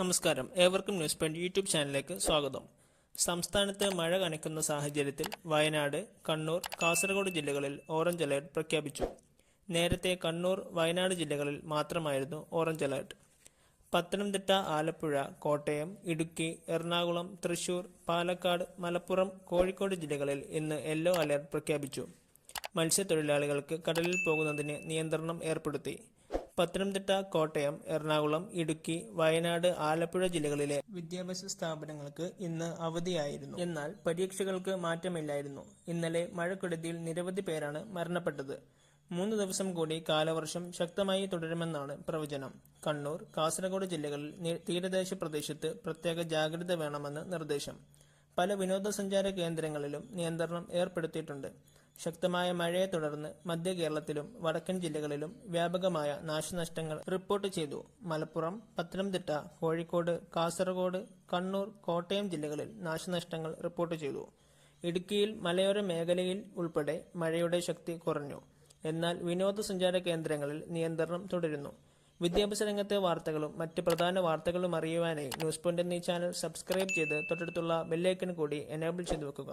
നമസ്കാരം. ഏവർക്കും news point YouTube ചാനലിലേക്ക് സ്വാഗതം. സംസ്ഥാനത്ത് മഴ കനക്കുന്ന സാഹചര്യത്തിൽ വയനാട് കണ്ണൂർ കാസർഗോഡ് ജില്ലകളിൽ ഓറഞ്ച് അലേർട്ട് പ്രഖ്യാപിച്ചു. നേരത്തെ കണ്ണൂർ വയനാട് ജില്ലകളിൽ മാത്രമായിരുന്നു ഓറഞ്ച് അലേർട്ട്. പത്തനംതിട്ട ആലപ്പുഴ കോട്ടയം ഇടുക്കി എറണാകുളം തൃശൂർ പാലക്കാട് മലപ്പുറം കോഴിക്കോട് ജില്ലകളിൽ ഇന്ന് യെല്ലോ അലേർട്ട് പ്രഖ്യാപിച്ചു. മത്സ്യത്തൊഴിലാളികൾക്ക് കടലിൽ പോകുന്നതിന് നിയന്ത്രണം ഏർപ്പെടുത്തി. പത്തനംതിട്ട കോട്ടയം എറണാകുളം ഇടുക്കി വയനാട് ആലപ്പുഴ ജില്ലകളിലെ വിദ്യാഭ്യാസ സ്ഥാപനങ്ങൾക്ക് ഇന്ന് അവധിയായിരുന്നു. എന്നാൽ പരീക്ഷകൾക്ക് മാറ്റമില്ലായിരുന്നു. ഇന്നലെ മഴക്കെടുതിയിൽ നിരവധി പേരാണ് മരണപ്പെട്ടത്. മൂന്ന് ദിവസം കൂടി കാലവർഷം ശക്തമായി തുടരുമെന്നാണ് പ്രവചനം. കണ്ണൂർ കാസർഗോഡ് ജില്ലകളിൽ തീരദേശ പ്രദേശത്ത് പ്രത്യേക ജാഗ്രത വേണമെന്ന് നിർദ്ദേശം. പല വിനോദസഞ്ചാര കേന്ദ്രങ്ങളിലും നിയന്ത്രണം ഏർപ്പെടുത്തിയിട്ടുണ്ട്. ശക്തമായ മഴയെ തുടർന്ന് മധ്യ കേരളത്തിലും വടക്കൻ ജില്ലകളിലും വ്യാപകമായ നാശനഷ്ടങ്ങൾ റിപ്പോർട്ട് ചെയ്തു. മലപ്പുറം പത്തനംതിട്ട കോഴിക്കോട് കാസർഗോഡ് കണ്ണൂർ കോട്ടയം ജില്ലകളിൽ നാശനഷ്ടങ്ങൾ റിപ്പോർട്ട് ചെയ്തു. ഇടുക്കിയിൽ മലയോര മേഖലയിൽ ഉൾപ്പെടെ മഴയുടെ ശക്തി കുറഞ്ഞു. എന്നാൽ വിനോദസഞ്ചാര കേന്ദ്രങ്ങളിൽ നിയന്ത്രണം തുടരുന്നു. വിദ്യാഭ്യാസ രംഗത്തെ വാർത്തകളും മറ്റ് പ്രധാന വാർത്തകളും അറിയുവാനായി ന്യൂസ് പോയിന്റ് എന്നീ ചാനൽ സബ്സ്ക്രൈബ് ചെയ്ത് തൊട്ടടുത്തുള്ള ബെല്ലൈക്കൺ കൂടി എനേബിൾ ചെയ്തു വെക്കുക.